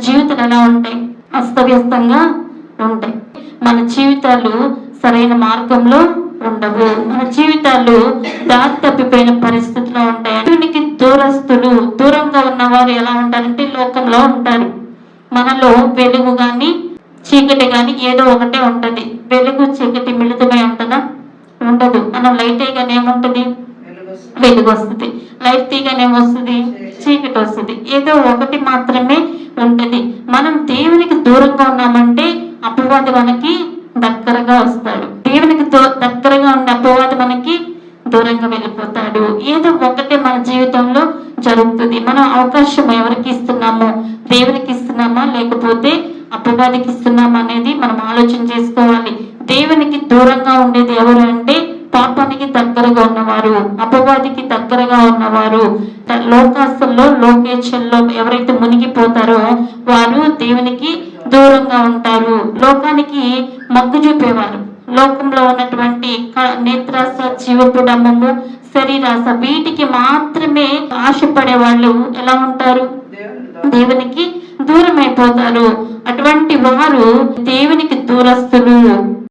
జీవితాలు ఎలా ఉంటాయి? అస్తవ్యస్తంగా ఉంటాయి. మన జీవితాలు సరైన మార్గంలో ఉండవు. మన జీవితాలు దారి తప్పిపోయిన పరిస్థితిలో ఉంటాయి. దేవునికి దూరస్తులు దూరంగా ఉన్నవారు ఎలా ఉంటారంటే లోకంలో ఉంటారు. మనలో వెలుగు గాని చీకటి గాని ఏదో ఒకటే ఉంటది. వెలుగు చీకటి మిళితమై ఉంటుందా? ఉండదు. మనం లైట్ అయ్యగానే ఏముంటది? వెలుగు వస్తుంది లైట్ తీయగానే ఏమొస్తుంది? చీకటి వస్తుంది. ఏదో ఒకటి మాత్రమే ఉంటుంది మనం దేవునికి దూరంగా ఉన్నామంటే అపవాది మనకి దగ్గరగా వస్తాడు. దేవునికి దగ్గరగా ఉన్న అపవాది మనకి దూరంగా వెళ్ళిపోతాడు. ఏదో ఒకటే మన జీవితంలో జరుగుతుంది. మనం అవకాశం ఎవరికి ఇస్తున్నామో? దేవునికి ఇస్తున్నామా? లేకపోతే అపవాదికి ఇస్తున్నామా అనేది మనం ఆలోచన చేసుకోవాలి. దేవునికి దూరంగా ఉండేది ఎవరు అంటే దగ్గరగా ఉన్నవారు అపవాదికి దగ్గరగా ఉన్నవారు త- లోకేషన్లో ఎవరైతే మునిగిపోతారో వారు దేవునికి దూరంగా ఉంటారు. లోకానికి మగ్గు చూపేవారు. లోకంలో ఉన్నటువంటి నేత్రాస జీవపుడమము శరీరాస వీటికి మాత్రమే ఆశపడే వాళ్ళు ఎలా ఉంటారు? దేవునికి దూరం అయిపోతారు అటువంటి వారు దేవునికి దూరస్తులు.